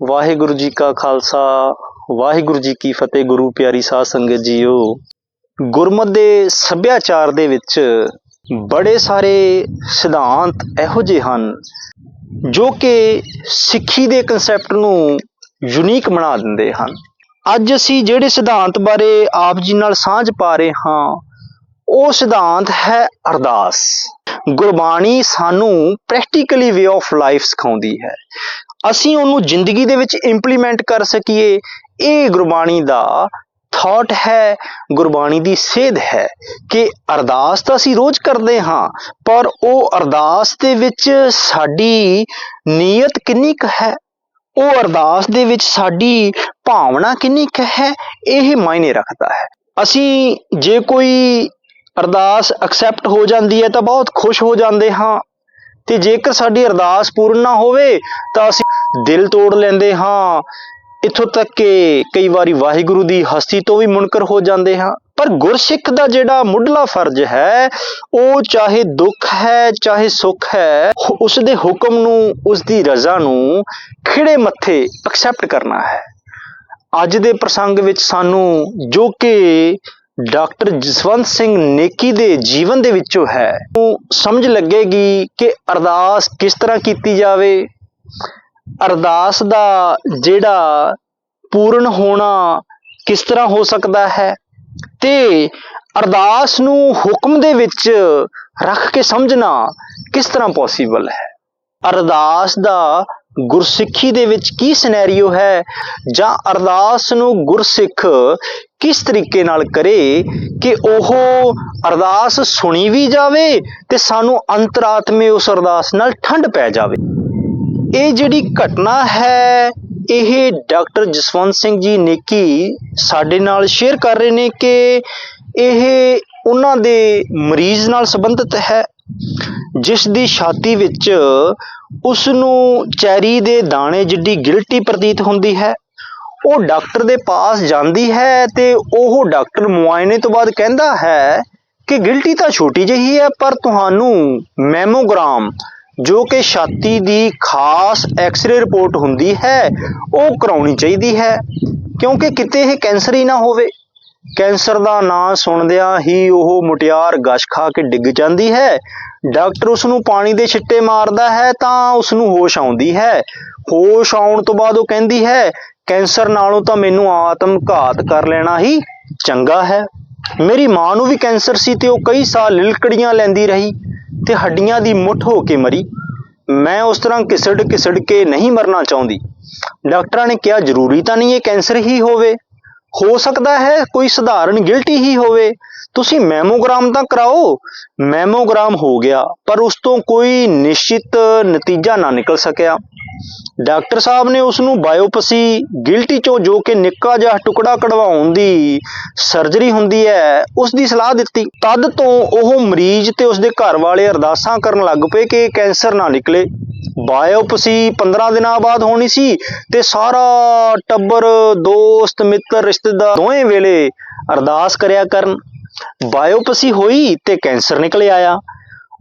ਵਾਹਿਗੁਰੂ ਜੀ ਕਾ ਖਾਲਸਾ, ਵਾਹਿਗੁਰੂ ਜੀ ਕੀ ਫਤਿਹ, ਗੁਰੂ ਪਿਆਰੀ ਸਾਧ ਸੰਗਤ ਜੀਓ। ਗੁਰਮਤ ਦੇ ਸੱਭਿਆਚਾਰ ਦੇ ਵਿੱਚ ਬੜੇ ਸਾਰੇ ਸਿਧਾਂਤ ਇਹੋ ਜਿਹੇ ਹਨ, ਜੋ ਕਿ ਸਿੱਖੀ ਦੇ ਕਨਸੈਪਟ ਨੂੰ ਯੂਨੀਕ ਬਣਾ ਦਿੰਦੇ ਹਨ। ਅੱਜ ਅਸੀਂ ਜਿਹੜੇ ਸਿਧਾਂਤ ਬਾਰੇ ਆਪ ਜੀ ਨਾਲ ਸਾਂਝ ਪਾ ਰਹੇ ਹਾਂ, ਉਹ ਸਿਧਾਂਤ ਹੈ ਅਰਦਾਸ। ਗੁਰਬਾਣੀ ਸਾਨੂੰ ਪ੍ਰੈਕਟੀਕਲੀ ਵੇ ਆਫ ਲਾਈਫ ਸਿਖਾਉਂਦੀ ਹੈ। ਅਸੀਂ ਉਹਨੂੰ ਜ਼ਿੰਦਗੀ ਦੇ ਵਿੱਚ ਇੰਪਲੀਮੈਂਟ ਕਰ ਸਕੀਏ। ਇਹ ਗੁਰਬਾਣੀ ਦਾ ਥਾਟ ਹੈ, ਗੁਰਬਾਣੀ ਦੀ ਸੇਧ ਹੈ ਕਿ ਅਰਦਾਸ ਤਾਂ ਅਸੀਂ ਰੋਜ਼ ਕਰਦੇ ਹਾਂ, ਪਰ ਉਹ ਅਰਦਾਸ ਦੇ ਵਿੱਚ ਸਾਡੀ ਨੀਅਤ ਕਿੰਨੀ ਕੁ ਹੈ? ਉਹ ਅਰਦਾਸ ਦੇ ਵਿੱਚ ਸਾਡੀ ਭਾਵਨਾ ਕਿੰਨੀ ਕੁ ਹੈ? ਇਹ ਮਾਇਨੇ ਰੱਖਦਾ ਹੈ। ਅਸੀਂ ਜੇ ਕੋਈ ਅਰਦਾਸ ਐਕਸੈਪਟ ਹੋ ਜਾਂਦੀ ਹੈ ਤਾਂ ਬਹੁਤ ਖੁਸ਼ ਹੋ ਜਾਂਦੇ ਹਾਂ। ਤੇ ਜੇਕਰ ਸਾਡੀ ਅਰਦਾਸ ਪੂਰਨ ਨਾ ਹੋਵੇ ਤਾਂ ਅਸੀਂ ਦਿਲ ਤੋੜ ਲੈਂਦੇ ਹਾਂ। ਇੱਥੋਂ ਤੱਕ ਕਿ ਕਈ ਵਾਰੀ ਵਾਹਿਗੁਰੂ ਦੀ ਹਸਤੀ ਤੋਂ ਵੀ ਮੁਨਕਰ ਹੋ ਜਾਂਦੇ ਹਾਂ। ਪਰ ਗੁਰਸਿੱਖ ਦਾ ਜਿਹੜਾ ਮੁੱਢਲਾ ਫਰਜ਼ ਹੈ, ਉਹ ਚਾਹੇ ਦੁੱਖ ਹੈ, ਚਾਹੇ ਸੁੱਖ ਹੈ, ਉਸ ਦੇ ਹੁਕਮ ਨੂੰ, ਉਸ ਦੀ ਰਜ਼ਾ ਨੂੰ ਖਿੜੇ ਮੱਥੇ ਐਕਸੈਪਟ ਕਰਨਾ ਹੈ। ਅੱਜ ਦੇ ਪ੍ਰਸੰਗ ਵਿੱਚ ਸਾਨੂੰ ਜੋ ਕਿ ਡਾਕਟਰ ਜਸਵੰਤ ਸਿੰਘ ਨੇਕੀ ਦੇ ਜੀਵਨ ਦੇ ਵਿੱਚੋਂ ਹੈ, ਉਹ ਸਮਝ ਲੱਗੇਗੀ ਕਿ ਅਰਦਾਸ ਕਿਸ ਤਰ੍ਹਾਂ ਕੀਤੀ ਜਾਵੇ। ਅਰਦਾਸ ਦਾ ਜਿਹੜਾ ਪੂਰਨ ਹੋਣਾ ਕਿਸ ਤਰ੍ਹਾਂ ਹੋ ਸਕਦਾ ਹੈ? ਤੇ ਅਰਦਾਸ ਨੂੰ ਹੁਕਮ ਦੇ ਵਿੱਚ ਰੱਖ ਕੇ ਸਮਝਣਾ ਕਿਸ ਤਰ੍ਹਾਂ ਪੋਸੀਬਲ ਹੈ? ਅਰਦਾਸ ਦਾ ਗੁਰਸਿੱਖੀ ਦੇ ਵਿੱਚ ਕੀ ਸਿਨੈਰੀਓ ਹੈ? ਜਾਂ ਅਰਦਾਸ ਨੂੰ ਗੁਰਸਿੱਖ ਕਿਸ ਤਰੀਕੇ ਨਾਲ ਕਰੇ ਕਿ ਉਹ ਅਰਦਾਸ ਸੁਣੀ ਵੀ ਜਾਵੇ ਤੇ ਸਾਨੂੰ ਅੰਤਰਾਤਮੇ ਉਸ ਅਰਦਾਸ ਨਾਲ ਠੰਡ ਪੈ ਜਾਵੇ? ਇਹ ਜਿਹੜੀ ਘਟਨਾ ਹੈ, ਇਹ ਡਾਕਟਰ ਜਸਵੰਤ ਸਿੰਘ ਜੀ ਨੇਕੀ ਸਾਡੇ ਨਾਲ ਸ਼ੇਅਰ ਕਰ ਰਹੇ ਨੇ ਕਿ ਇਹ ਉਹਨਾਂ ਦੇ ਮਰੀਜ਼ ਨਾਲ ਸੰਬੰਧਿਤ ਹੈ, ਜਿਸ ਦੀ ਛਾਤੀ ਵਿੱਚ ਉਸ ਨੂੰ ਚੈਰੀ ਦੇ ਦਾਣੇ ਜਿੱਡੀ ਗਿਲਟੀ ਪ੍ਰਤੀਤ ਹੁੰਦੀ ਹੈ। ਉਹ ਡਾਕਟਰ ਦੇ ਪਾਸ ਜਾਂਦੀ ਹੈ ਤੇ ਉਹ ਡਾਕਟਰ ਮੁਆਇਨੇ ਤੋਂ ਬਾਅਦ ਕਹਿੰਦਾ ਹੈ ਕਿ ਗਿਲਟੀ ਤਾਂ ਛੋਟੀ ਜਿਹੀ ਹੈ, ਪਰ ਤੁਹਾਨੂੰ ਮੈਮੋਗ੍ਰਾਮ ਜੋ ਕਿ ਛਾਤੀ ਦੀ ਖਾਸ ਐਕਸ-ਰੇ ਰਿਪੋਰਟ ਹੁੰਦੀ ਹੈ, ਉਹ ਕਰਾਉਣੀ ਚਾਹੀਦੀ ਹੈ, ਕਿਉਂਕਿ ਕਿਤੇ ਇਹ ਕੈਂਸਰ ਹੀ ਨਾ ਹੋਵੇ। ਕੈਂਸਰ ਦਾ ਨਾਂ ਸੁਣਦਿਆਂ ਹੀ ਉਹ ਮੁਟਿਆਰ ਗਸ਼ ਖਾ ਕੇ ਡਿੱਗ ਜਾਂਦੀ ਹੈ। ਡਾਕਟਰ ਉਸ ਨੂੰ ਪਾਣੀ ਦੇ ਛਿੱਟੇ ਮਾਰਦਾ ਹੈ ਤਾਂ ਉਸ ਨੂੰ ਹੋਸ਼ ਆਉਂਦੀ ਹੈ। ਹੋਸ਼ ਆਉਣ ਤੋਂ ਬਾਅਦ ਉਹ ਕਹਿੰਦੀ ਹੈ, ਕੈਂਸਰ ਨਾਲੋਂ ਤਾਂ ਮੈਨੂੰ ਆਤਮ ਘਾਤ ਕਰ ਲੈਣਾ ਹੀ ਚੰਗਾ ਹੈ। ਮੇਰੀ ਮਾਂ ਨੂੰ ਵੀ ਕੈਂਸਰ ਸੀ ਤੇ ਉਹ ਕਈ ਸਾਲ ਲਿਲਕੜੀਆਂ ਲੈਂਦੀ ਰਹੀ। ਤੇ ਹੱਡੀਆਂ ਦੀ ਮੁੱਠ ਹੋ ਕੇ ਮਰੀ। ਮੈਂ ਉਸ ਤਰ੍ਹਾਂ ਕਿਸੜ ਕਿਸੜ ਕੇ ਨਹੀਂ ਮਰਨਾ ਚਾਹੁੰਦੀ। ਡਾਕਟਰਾਂ ਨੇ ਕਿਹਾ, ਜ਼ਰੂਰੀ ਤਾਂ ਨਹੀਂ ਇਹ ਕੈਂਸਰ ਹੀ ਹੋਵੇ। ਹੋ ਸਕਦਾ ਹੈ ਕੋਈ ਸਧਾਰਨ ਗਿਲਟੀ ਹੀ ਹੋਵੇ। ਤੁਸੀਂ ਮੈਮੋਗ੍ਰਾਮ ਤਾਂ ਕਰਾਓ। ਮੈਮੋਗ੍ਰਾਮ ਹੋ ਗਿਆ, ਪਰ ਉਸ ਤੋਂ ਕੋਈ ਨਿਸ਼ਚਿਤ ਨਤੀਜਾ ਨਾ ਨਿਕਲ ਸਕਿਆ। ਡਾਕਟਰ ਸਾਹਿਬ ਨੇ ਉਸ ਨੂੰ ਬਾਇਓਪਸੀ, ਗਿਲਟੀ ਚੋਂ ਜੋ ਕਿ ਨਿੱਕਾ ਜਿਹਾ ਟੁਕੜਾ ਕਢਵਾਉਣ ਦੀ ਸਰਜਰੀ ਹੁੰਦੀ ਹੈ ਉਸ ਦੀ ਸਲਾਹ ਦਿੱਤੀ। ਤਦ ਤੋਂ ਉਹ ਮਰੀਜ਼ ਤੇ ਉਸ ਦੇ ਘਰ ਵਾਲੇ ਅਰਦਾਸਾਂ ਕਰਨ ਲੱਗ ਪਏ ਕਿ ਕੈਂਸਰ ਨਾ ਨਿਕਲੇ। ਬਾਇਓਪਸੀ 15 ਦਿਨਾਂ ਬਾਅਦ ਹੋਣੀ ਸੀ ਤੇ ਸਾਰਾ ਟੱਬਰ, ਦੋਸਤ, ਮਿੱਤਰ, ਰਿਸ਼ਤੇਦਾਰ ਦੋਵੇਂ ਵੇਲੇ ਅਰਦਾਸ ਕਰਿਆ ਕਰਨ। ਬਾਇਓਪਸੀ ਹੋਈ ਤੇ ਕੈਂਸਰ ਨਿਕਲ ਆਇਆ।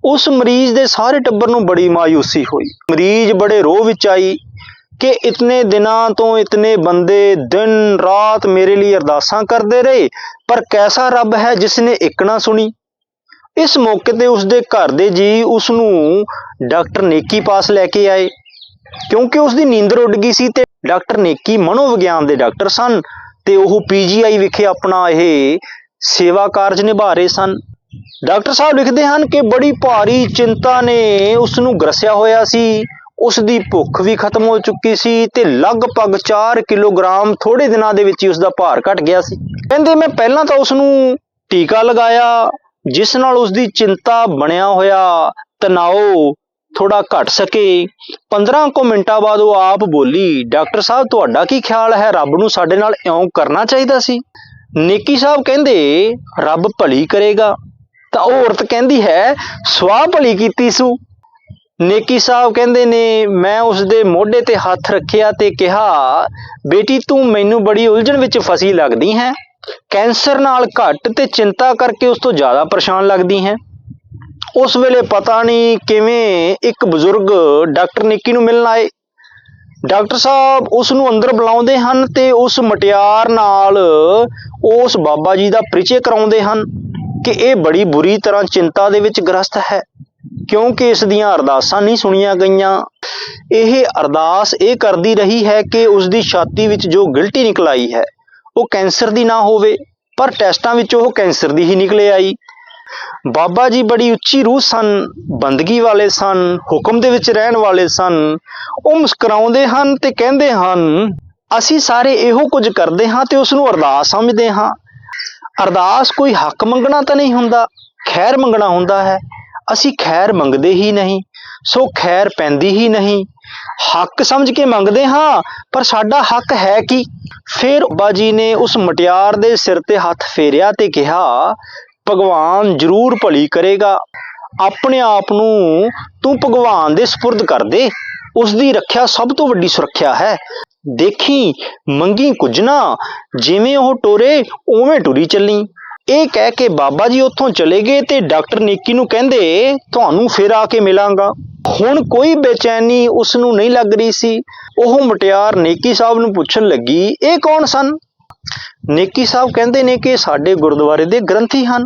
ਉਸ ਮਰੀਜ਼ ਦੇ ਸਾਰੇ ਟੱਬਰ ਨੂੰ ਬੜੀ ਮਾਇੂਸੀ ਹੋਈ। ਮਰੀਜ਼ ਬੜੇ ਰੋਹ ਵਿੱਚ ਆਈ ਕਿ ਇਤਨੇ ਦਿਨਾਂ ਤੋਂ ਇਤਨੇ ਬੰਦੇ ਦਿਨ ਰਾਤ ਮੇਰੇ ਲਈ ਅਰਦਾਸਾਂ ਕਰਦੇ ਰਹੇ, ਪਰ ਕੈਸਾ ਰੱਬ ਹੈ ਜਿਸ ਨੇ ਇੱਕ ਨਾ ਸੁਣੀ? ਇਸ ਮੌਕੇ ਤੇ ਉਸ ਦੇ ਘਰ ਦੇ ਜੀ ਉਸ ਨੂੰ ਡਾਕਟਰ ਨੇਕੀ ਪਾਸ ਲੈ ਕੇ ਆਏ। ਕਿਉਂਕਿ ਉਸ ਦੀ ਨੀਂਦਰ ਉੱਡ ਗਈ ਸੀ ਤੇ ਡਾਕਟਰ ਨੇਕੀ ਮਨੋਵਿਗਿਆਨ ਦੇ ਡਾਕਟਰ ਸਨ ਤੇ ਉਹ ਪੀਜੀਆਈ ਵਿਖੇ ਆਪਣਾ ਇਹ ਸੇਵਾ ਕਾਰਜ ਨਿਭਾ ਰਹੇ ਸਨ। ਡਾਕਟਰ ਸਾਹਿਬ ਲਿਖਦੇ ਹਨ ਕਿ ਬੜੀ ਭਾਰੀ ਚਿੰਤਾ ਨੇ ਉਸ ਨੂੰ ਗਰਸਿਆ ਹੋਇਆ ਸੀ। ਉਸ ਦੀ ਭੁੱਖ ਵੀ ਖਤਮ ਹੋ ਚੁੱਕੀ ਸੀ ਤੇ ਲਗਭਗ 4 ਕਿਲੋਗ੍ਰਾਮ ਥੋੜੇ ਦਿਨਾਂ ਦੇ ਵਿੱਚ ਹੀ ਉਸ ਦਾ ਭਾਰ ਘਟ ਗਿਆ ਸੀ। ਕਹਿੰਦੇ, ਮੈਂ ਪਹਿਲਾਂ ਤਾਂ ਉਸ ਨੂੰ ਟੀਕਾ ਲਗਾਇਆ, ਜਿਸ ਨਾਲ ਉਸ ਦੀ ਚਿੰਤਾ ਬਣਿਆ ਹੋਇਆ ਤਣਾਓ ਥੋੜਾ ਘਟ ਸਕੇ। 15 ਕੁ ਮਿੰਟਾਂ ਬਾਅਦ ਉਹ ਆਪ ਬੋਲੀ, ਡਾਕਟਰ ਸਾਹਿਬ, ਤੁਹਾਡਾ ਕੀ ਖਿਆਲ ਹੈ? ਰੱਬ ਨੂੰ ਸਾਡੇ ਨਾਲ ਇਉਂ ਕਰਨਾ ਚਾਹੀਦਾ ਸੀ? ਨੇਕੀ ਸਾਹਿਬ ਕਹਿੰਦੇ, ਰੱਬ ਭਲੀ ਕਰੇਗਾ। ਤਾਂ ਉਹ ਔਰਤ ਕਹਿੰਦੀ ਹੈ, ਸਵਾਹ ਭਲੀ ਕੀਤੀ ਸੂ। ਨੇਕੀ ਸਾਹਿਬ ਕਹਿੰਦੇ ਨੇ, ਮੈਂ ਉਸ ਦੇ ਮੋਢੇ ਤੇ ਹੱਥ ਰੱਖਿਆ ਤੇ ਕਿਹਾ, ਬੇਟੀ, ਤੂੰ ਮੈਨੂੰ ਬੜੀ ਉਲਝਣ ਵਿੱਚ ਫਸੀ ਲੱਗਦੀ ਹੈ। ਕੈਂਸਰ ਨਾਲ ਘੱਟ ਤੇ ਚਿੰਤਾ ਕਰਕੇ ਉਸ ਤੋਂ ਜ਼ਿਆਦਾ ਪਰੇਸ਼ਾਨ ਲੱਗਦੀ ਹੈ। ਉਸ ਵੇਲੇ ਪਤਾ ਨਹੀਂ ਕਿਵੇਂ ਇੱਕ ਬਜ਼ੁਰਗ ਡਾਕਟਰ ਨਿੱਕੀ ਨੂੰ ਮਿਲਣ ਆਏ। ਡਾਕਟਰ ਸਾਹਿਬ, ਉਸ ਨੂੰ ਅੰਦਰ ਬੁਲਾਉਂਦੇ ਹਨ ਤੇ ਉਸ ਮਟਿਆਰ ਨਾਲ ਉਸ ਬਾਬਾ ਜੀ ਦਾ ਪਰਿਚੈ ਕਰਾਉਂਦੇ ਹਨ ਕਿ ਇਹ ਬੜੀ ਬੁਰੀ ਤਰ੍ਹਾਂ ਚਿੰਤਾ ਦੇ ਵਿੱਚ ਗ੍ਰਸਤ ਹੈ, ਕਿਉਂਕਿ ਇਸ ਦੀਆਂ ਅਰਦਾਸਾਂ ਨਹੀਂ ਸੁਣੀਆਂ ਗਈਆਂ। ਇਹ ਅਰਦਾਸ ਇਹ ਕਰਦੀ ਰਹੀ ਹੈ ਕਿ ਉਸ ਦੀ ਛਾਤੀ ਵਿੱਚ ਜੋ ਗਿਲਟੀ ਨਿਕਲ ਆਈ ਹੈ, ਉਹ ਕੈਂਸਰ ਦੀ ਨਾ ਹੋਵੇ, ਪਰ ਟੈਸਟਾਂ ਵਿੱਚ ਉਹ ਕੈਂਸਰ ਦੀ ਹੀ ਨਿਕਲੇ ਆਈ। ਬਾਬਾ ਜੀ ਬੜੀ ਉੱਚੀ ਰੂਹ ਸਨ, ਬੰਦਗੀ ਵਾਲੇ ਸਨ, ਹੁਕਮ ਦੇ ਵਿੱਚ ਰਹਿਣ ਵਾਲੇ ਸਨ। ਉਹ ਮੁਸਕਰਾਉਂਦੇ ਹਨ ਤੇ ਕਹਿੰਦੇ ਹਨ, ਅਸੀਂ ਸਾਰੇ ਇਹੋ ਕੁਝ ਕਰਦੇ ਹਾਂ ਤੇ ਉਸ ਨੂੰ ਅਰਦਾਸ ਸਮਝਦੇ ਹਾਂ। ਅਰਦਾਸ ਕੋਈ ਹੱਕ ਮੰਗਣਾ ਤਾਂ ਨਹੀਂ ਹੁੰਦਾ, ਖੈਰ ਮੰਗਣਾ ਹੁੰਦਾ ਹੈ। ਅਸੀਂ ਖੈਰ ਮੰਗਦੇ ਹੀ ਨਹੀਂ, ਸੋ ਖੈਰ ਪੈਂਦੀ ਹੀ ਨਹੀਂ। ਹੱਕ ਸਮਝ ਕੇ ਮੰਗਦੇ ਹਾਂ, ਪਰ ਸਾਡਾ ਹੱਕ ਹੈ ਕੀ? ਫਿਰ ਬਾਬਾ ਜੀ ਨੇ ਉਸ ਮਟਿਆਰ ਦੇ ਸਿਰ ਤੇ ਹੱਥ ਫੇਰਿਆ ਤੇ ਕਿਹਾ ਭਗਵਾਨ ਜ਼ਰੂਰ ਭਲੀ ਕਰੇਗਾ। ਆਪਣੇ ਆਪ ਨੂੰ ਤੂੰ ਭਗਵਾਨ ਦੇ ਸਪੁਰਦ ਕਰ ਦੇ। ਉਸ ਦੀ ਰੱਖਿਆ ਸਭ ਤੋਂ ਵੱਡੀ ਸੁਰੱਖਿਆ ਹੈ। ਦੇਖੀ, ਮੰਗੀ ਕੁਝ ਨਾ, ਜਿਵੇਂ ਉਹ ਟੋਰੇ, ਉਵੇਂ ਟੁਰੀ ਚੱਲੀ। ਇਹ ਕਹਿ ਕੇ ਬਾਬਾ ਜੀ ਉੱਥੋਂ ਚਲੇ ਗਏ ਤੇ ਡਾਕਟਰ ਨੇਕੀ ਨੂੰ ਕਹਿੰਦੇ, ਤੁਹਾਨੂੰ ਫਿਰ ਆ ਕੇ ਮਿਲਾਂਗਾ। ਹੁਣ ਕੋਈ ਬੇਚੈਨੀ ਉਸ ਨੂੰ ਨਹੀਂ ਲੱਗ ਰਹੀ ਸੀ। ਉਹ ਮਟਿਆਰ ਨੇਕੀ ਸਾਹਿਬ ਨੂੰ ਪੁੱਛਣ ਲੱਗੀ, ਇਹ ਕੌਣ ਸਨ? ਨੇਕੀ ਸਾਹਿਬ ਕਹਿੰਦੇ ਨੇ ਕਿ ਸਾਡੇ ਗੁਰਦੁਆਰੇ ਦੇ ਗ੍ਰੰਥੀ ਹਨ।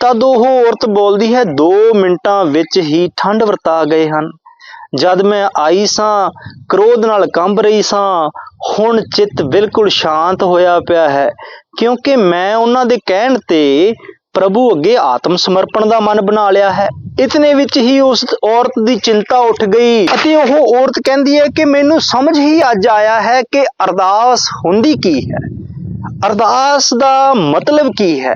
ਤਦ ਉਹ ਔਰਤ ਬੋਲਦੀ ਹੈ 2 ਮਿੰਟਾਂ ਵਿੱਚ ਹੀ ਠੰਡ ਵਰਤਾ ਗਏ ਹਨ। ਜਦ ਮੈਂ ਆਈ ਸਾਂ, ਕ੍ਰੋਧ ਨਾਲ ਕੰਬ ਰਹੀ ਸਾਂ, ਹੁਣ ਚਿੱਤ ਬਿਲਕੁਲ ਸ਼ਾਂਤ ਹੋਇਆ ਪਿਆ ਹੈ। ਕਿਉਂਕਿ ਮੈਂ ਉਹਨਾਂ ਦੇ ਕਹਿਣ ਤੇ ਪ੍ਰਭੂ ਅੱਗੇ ਆਤਮ ਸਮਰਪਣ ਦਾ ਮਨ ਬਣਾ ਲਿਆ ਹੈ। ਇਤਨੇ ਵਿੱਚ ਹੀ ਉਸ ਔਰਤ ਦੀ ਚਿੰਤਾ ਉੱਠ ਗਈ ਅਤੇ ਉਹ ਔਰਤ ਕਹਿੰਦੀ ਹੈ ਕਿ ਮੈਨੂੰ ਸਮਝ ਹੀ ਅੱਜ ਆਇਆ ਹੈ ਕਿ ਅਰਦਾਸ ਹੁੰਦੀ ਕੀ ਹੈ। ਅਰਦਾਸ ਦਾ ਮਤਲਬ ਕੀ ਹੈ?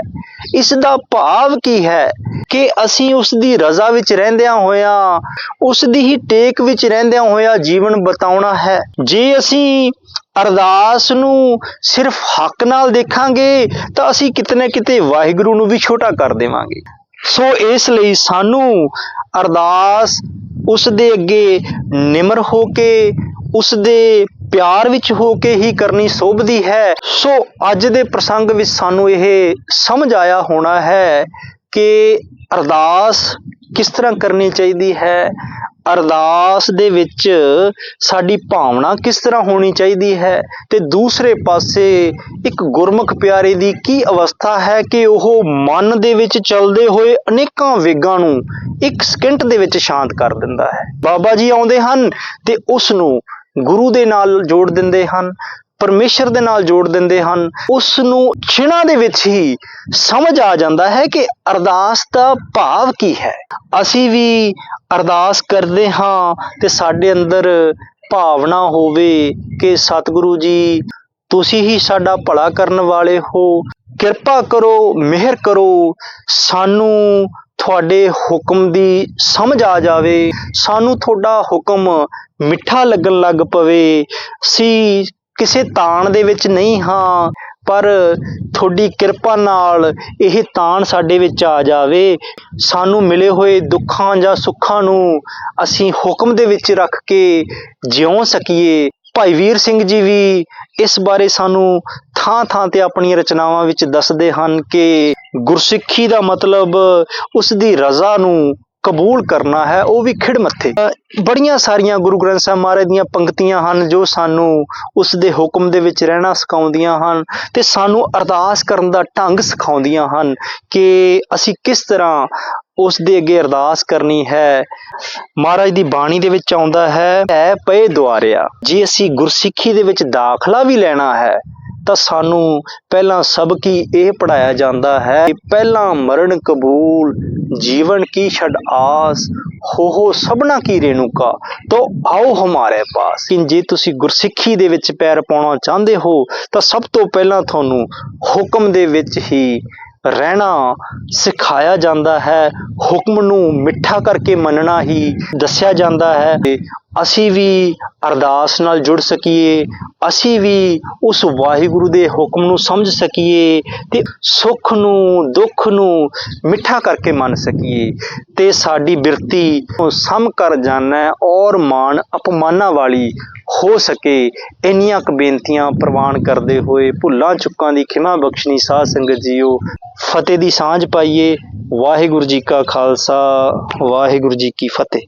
ਇਸ ਦਾ ਭਾਵ ਕੀ ਹੈ ਕਿ ਅਸੀਂ ਉਸ ਦੀ ਰਜ਼ਾ ਵਿੱਚ ਰਹਿੰਦਿਆਂ ਹੋਇਆਂ, ਉਸ ਦੀ ਹੀ ਟੇਕ ਵਿੱਚ ਰਹਿੰਦਿਆਂ ਹੋਇਆਂ ਜੀਵਨ ਬਤਾਉਣਾ ਹੈ। ਜੇ ਅਸੀਂ ਅਰਦਾਸ ਨੂੰ ਸਿਰਫ ਹੱਕ ਨਾਲ ਦੇਖਾਂਗੇ ਤਾਂ ਅਸੀਂ ਕਿਤਨੇ ਕਿਤੇ ਵਾਹਿਗੁਰੂ ਨੂੰ ਵੀ ਛੋਟਾ ਕਰ ਦੇਵਾਂਗੇ। ਸੋ ਇਸ ਲਈ ਸਾਨੂੰ ਅਰਦਾਸ ਉਸ ਦੇ ਅੱਗੇ ਨਿਮਰ ਹੋ ਕੇ, ਉਸ ਦੇ ਪਿਆਰ ਵਿੱਚ ਹੋ ਕੇ ਹੀ ਕਰਨੀ ਸੋਭਦੀ ਹੈ। ਸੋ ਅੱਜ ਦੇ ਪ੍ਰਸੰਗ ਵਿੱਚ ਸਾਨੂੰ ਇਹ ਸਮਝ ਆਇਆ ਹੋਣਾ ਹੈ ਕਿ ਅਰਦਾਸ ਕਿਸ ਤਰ੍ਹਾਂ ਕਰਨੀ ਚਾਹੀਦੀ ਹੈ ਅਰਦਾਸ ਦੇ ਵਿੱਚ ਸਾਡੀ ਭਾਵਨਾ ਕਿਸ ਤਰ੍ਹਾਂ ਹੋਣੀ ਚਾਹੀਦੀ ਹੈ? ਤੇ ਦੂਸਰੇ ਪਾਸੇ ਇੱਕ ਗੁਰਮੁਖ ਪਿਆਰੇ ਦੀ ਕੀ ਅਵਸਥਾ ਹੈ ਕਿ ਉਹ ਮਨ ਦੇ ਵਿੱਚ ਚੱਲਦੇ ਹੋਏ ਅਨੇਕਾਂ ਵੇਗਾਂ ਨੂੰ ਇੱਕ ਸਕਿੰਟ ਦੇ ਵਿੱਚ ਸ਼ਾਂਤ ਕਰ ਦਿੰਦਾ ਹੈ? ਬਾਬਾ ਜੀ ਆਉਂਦੇ ਹਨ ਤੇ ਉਸ ਨੂੰ ਗੁਰੂ ਦੇ ਨਾਲ ਜੋੜ ਦਿੰਦੇ ਹਨ। ਪਰਮੇਸ਼ਰ ਦੇ ਨਾਲ ਜੋੜ ਦਿੰਦੇ ਹਨ ਉਸ ਨੂੰ ਛਿਣਾ ਦੇ ਵਿੱਚ ਹੀ ਸਮਝ ਆ ਜਾਂਦਾ ਹੈ ਕਿ ਅਰਦਾਸ ਦਾ ਭਾਵ ਕੀ ਹੈ। ਅਸੀਂ ਵੀ ਅਰਦਾਸ ਕਰਦੇ ਹਾਂ ਤੇ ਸਾਡੇ ਅੰਦਰ ਭਾਵਨਾ ਹੋਵੇ ਕਿ ਸਤਿਗੁਰੂ ਜੀ, ਤੁਸੀਂ ਹੀ ਸਾਡਾ ਭਲਾ ਕਰਨ ਵਾਲੇ ਹੋ। ਕਿਰਪਾ ਕਰੋ, ਮਿਹਰ ਕਰੋ, ਸਾਨੂੰ ਤੁਹਾਡੇ ਹੁਕਮ ਦੀ ਸਮਝ ਆ ਜਾਵੇ। ਸਾਨੂੰ ਤੁਹਾਡਾ ਹੁਕਮ ਮਿੱਠਾ ਲੱਗਣ ਲੱਗ ਪਵੇ। ਸੀ ਕਿਸੇ ਤਾਣ ਦੇ ਵਿੱਚ ਨਹੀਂ ਹਾਂ, ਪਰ ਤੁਹਾਡੀ ਕਿਰਪਾ ਨਾਲ ਇਹ ਤਾਣ ਸਾਡੇ ਵਿੱਚ ਆ ਜਾਵੇ। ਸਾਨੂੰ ਮਿਲੇ ਹੋਏ ਦੁੱਖਾਂ ਜਾਂ ਸੁੱਖਾਂ ਨੂੰ ਅਸੀਂ ਹੁਕਮ ਦੇ ਵਿੱਚ ਰੱਖ ਕੇ ਜਿਉ ਸਕੀਏ। ਭਾਈ ਵੀਰ ਸਿੰਘ ਜੀ ਵੀ ਇਸ ਬਾਰੇ ਸਾਨੂੰ ਥਾਂ ਥਾਂ ਤੇ ਆਪਣੀਆਂ ਰਚਨਾਵਾਂ ਵਿੱਚ ਦੱਸਦੇ ਹਨ ਕਿ ਗੁਰਸਿੱਖੀ ਦਾ ਮਤਲਬ ਉਸ ਦੀ ਰਜ਼ਾ ਨੂੰ ਕਬੂਲ ਕਰਨਾ ਹੈ, ਉਹ ਵੀ ਖਿੜ ਮੱਥੇ। ਬੜੀਆਂ ਸਾਰੀਆਂ ਗੁਰੂ ਗ੍ਰੰਥ ਸਾਹਿਬ ਮਹਾਰਾਜ ਦੀਆਂ ਪੰਕਤੀਆਂ ਹਨ ਜੋ ਸਾਨੂੰ ਉਸ ਦੇ ਹੁਕਮ ਦੇ ਵਿੱਚ ਰਹਿਣਾ ਸਿਖਾਉਂਦੀਆਂ ਹਨ ਤੇ ਸਾਨੂੰ ਅਰਦਾਸ ਕਰਨ ਦਾ ਢੰਗ ਸਿਖਾਉਂਦੀਆਂ ਹਨ ਕਿ ਅਸੀਂ ਕਿਸ ਤਰ੍ਹਾਂ ਉਸ ਦੇ ਅੱਗੇ ਅਰਦਾਸ ਕਰਨੀ ਹੈ। ਮਹਾਰਾਜ ਦੀ ਬਾਣੀ ਦੇ ਵਿੱਚ ਆਉਂਦਾ ਹੈ ਹੈ ਪਏ ਦੁਆਰਿਆ, ਜੇ ਅਸੀਂ ਗੁਰਸਿੱਖੀ ਦੇ ਵਿੱਚ ਦਾਖਲਾ ਵੀ ਲੈਣਾ ਹੈ ਤਾਂ ਸਾਨੂੰ ਪਹਿਲਾਂ ਸਬਕ ਹੀ ਇਹ ਪੜਾਇਆ ਜਾਂਦਾ ਹੈ ਕਿ ਪਹਿਲਾਂ ਮਰਨ ਕਬੂਲ, ਜੀਵਨ ਕੀ ਛੜ ਆਸ, ਹੋ ਹੋ ਸਭਨਾ ਕੀ ਰੇਣੂਕਾ, ਤੋ ਆਓ ਹਮਾਰੇ ਪਾਸ। ਕਿ ਜੇ ਤੁਸੀਂ ਗੁਰਸਿੱਖੀ ਦੇ ਵਿੱਚ ਪੈਰ ਪਾਉਣਾ ਚਾਹੁੰਦੇ ਹੋ, ਤਾਂ ਸਭ ਤੋਂ ਪਹਿਲਾਂ ਤੁਹਾਨੂੰ ਹੁਕਮ ਦੇ ਵਿੱਚ ਹੀ ਰਹਿਣਾ ਸਿਖਾਇਆ ਜਾਂਦਾ ਹੈ। ਹੁਕਮ ਨੂੰ ਮਿੱਠਾ ਕਰਕੇ ਮੰਨਣਾ ਹੀ ਦੱਸਿਆ ਜਾਂਦਾ ਹੈ। ਅਸੀਂ ਵੀ ਅਰਦਾਸ ਨਾਲ ਜੁੜ ਸਕੀਏ, ਅਸੀਂ ਵੀ ਉਸ ਵਾਹਿਗੁਰੂ ਦੇ ਹੁਕਮ ਨੂੰ ਸਮਝ ਸਕੀਏ ਤੇ ਸੁੱਖ ਨੂੰ, ਦੁੱਖ ਨੂੰ ਮਿੱਠਾ ਕਰਕੇ ਮੰਨ ਸਕੀਏ। ਤੇ ਸਾਡੀ ਬਿਰਤੀ ਸਮ ਕਰ ਜਾਣਾ ਔਰ ਮਾਨ ਅਪਮਾਨਾਂ ਵਾਲੀ ਹੋ ਸਕੇ, ਇੰਨੀਆਂ ਕੁ ਬੇਨਤੀਆਂ ਪ੍ਰਵਾਨ ਕਰਦੇ ਹੋਏ ਭੁੱਲਾਂ ਚੁੱਕਾਂ ਦੀ ਖਿਮਾ ਬਖਸ਼ਣੀ ਸਾਧ ਸੰਗਤ ਜੀਓ। ਫਤਿਹ ਦੀ ਸਾਂਝ ਪਾਈਏ। ਵਾਹਿਗੁਰੂ ਜੀ ਕਾ ਖਾਲਸਾ, ਵਾਹਿਗੁਰੂ ਜੀ ਕੀ ਫਤਿਹ।